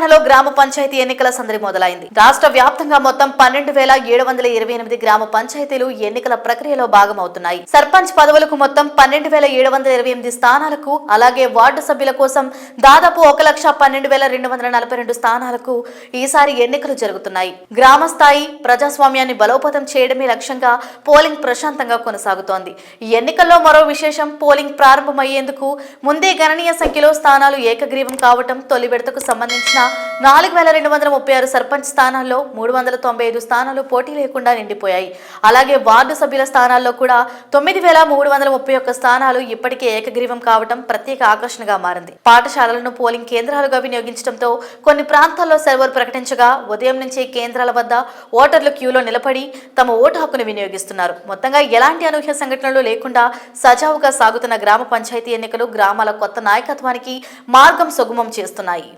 తెలంగాణలో గ్రామ పంచాయతీ ఎన్నికల సందడి మొదలైంది. రాష్ట్ర వ్యాప్తంగా మొత్తం పన్నెండు వేల ఏడు వందల ఇరవై ఎనిమిది గ్రామ పంచాయతీలు ఎన్నికల ప్రక్రియలో భాగమవుతున్నాయి. సర్పంచ్ పదవులకు మొత్తం పన్నెండు వేల ఏడు వందల ఇరవై ఎనిమిది స్థానాలకు అలాగే వార్డు సభ్యుల కోసం దాదాపు ఒక లక్ష పన్నెండు వేల రెండు వందల నలభై రెండు స్థానాలకు ఈసారి ఎన్నికలు జరుగుతున్నాయి. గ్రామ స్థాయి ప్రజాస్వామ్యాన్ని బలోపేతం చేయడమే లక్ష్యంగా పోలింగ్ ప్రశాంతంగా కొనసాగుతోంది. ఈ ఎన్నికల్లో మరో విశేషం పోలింగ్ ప్రారంభమయ్యేందుకు ముందే గణనీయ సంఖ్యలో స్థానాలు ఏకగ్రీవం కావటం తొలి విడతకు సంబంధించిన నాలుగు వేల రెండు వందల ముప్పై ఆరు సర్పంచ్ స్థానాల్లో మూడు వందల తొంభై ఐదు స్థానాలు పోటీ లేకుండా నిండిపోయాయి. అలాగే వార్డు సభ్యుల స్థానాల్లో కూడా తొమ్మిది వేల మూడు వందల ముప్పై ఒక్క స్థానాలు ఇప్పటికే ఏకగ్రీవం కావడం ప్రత్యేక ఆకర్షణగా మారింది. పాఠశాలలను పోలింగ్ కేంద్రాలుగా వినియోగించడంతో కొన్ని ప్రాంతాల్లో సర్వర్ ప్రకటించగా ఉదయం నుంచే కేంద్రాల వద్ద ఓటర్లు క్యూలో నిలబడి తమ ఓటు హక్కును వినియోగిస్తున్నారు. మొత్తంగా ఎలాంటి అనూహ్య సంఘటనలు లేకుండా సజావుగా సాగుతున్న గ్రామ పంచాయతీ ఎన్నికలు గ్రామాల కొత్త నాయకత్వానికి మార్గం సుగమం చేస్తున్నాయి.